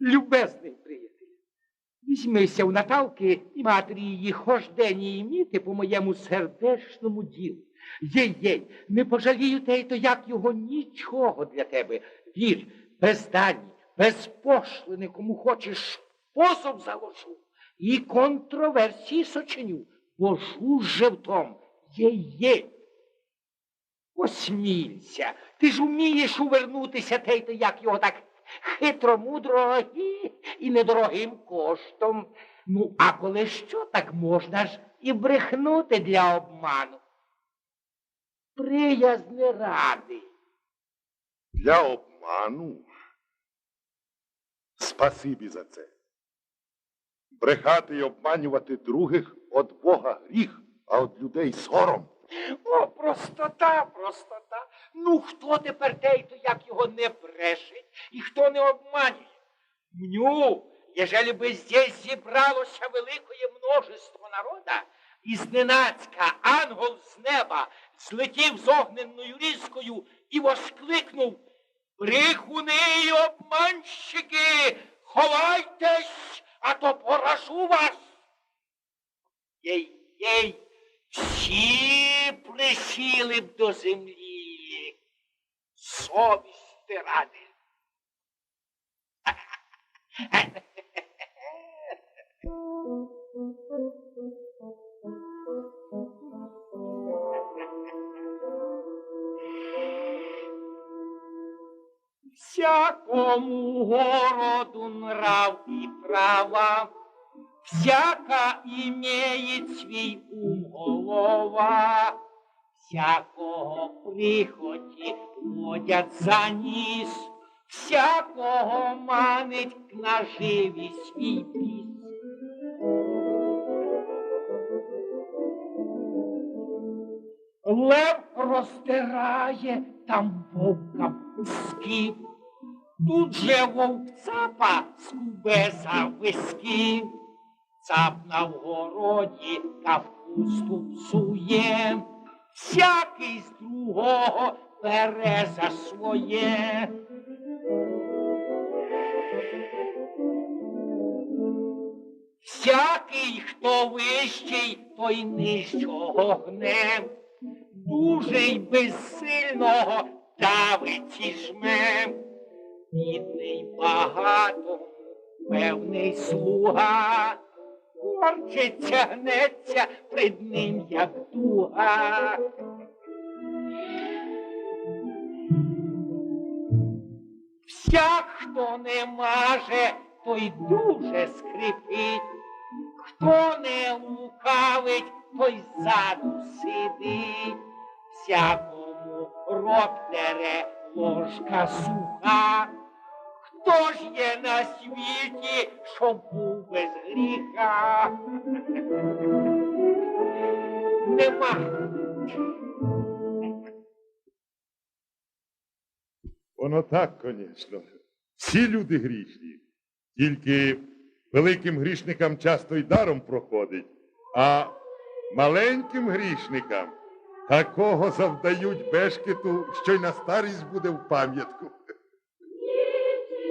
Любезний приятель, візьмися у Наталки і матері її хождені іміти по моєму сердечному ділу. Єй-єй, не пожалію те, то як його нічого для тебе. Вір, без дані, без пошлини, кому хочеш, позов заложу і контроверсії сочиню, бо жу живтом. Єй-єй. Осмілься, ти ж умієш увернутися те, то як його так хитро, мудро і, і недорогим коштом. Ну, а коли що, так можна ж і брехнути для обману. Приязни ради. Для обману. Спасибі за це. Брехати і обманювати других от Бога гріх, а от людей сором. О, простота, простота. Ну, хто тепер той, то як його не брешить і хто не обманює? Мню, ежели би здесь зібралося великое множество народа, і зненацька ангел з неба злетів з огненною різкою і воскликнув Брехуни й обманщики, ховайтесь, а то поражу вас. Єй, єй, всі присіли б до землі. Совісти ради. Всякому городу нрав і права, всяка имеет свій ум голова, всякого прихоті водять за ніс, всякого манить к наживі свій піс. Лев простирає там вовка куски, тут же вовцапа скубе за виски, цап на вгороді капусту псує, всякий з другого бере за своє. Всякий, хто вищий, той нижчого гне, дуже й безсильного давить і жме. Бідний багато, певний слуга, корчиться, гнеться пред ним, як дуга. Всяк, хто не маже, той дуже скрипить, хто не лукавить, той ззаду сидить, всякому рот дере ложка суха. Хто ж є на світі, що був без гріха? Нема. Воно так, звісно. Всі люди грішні. Тільки великим грішникам часто й даром проходить, а маленьким грішникам такого завдають бешкету, що й на старість буде в пам'ятку.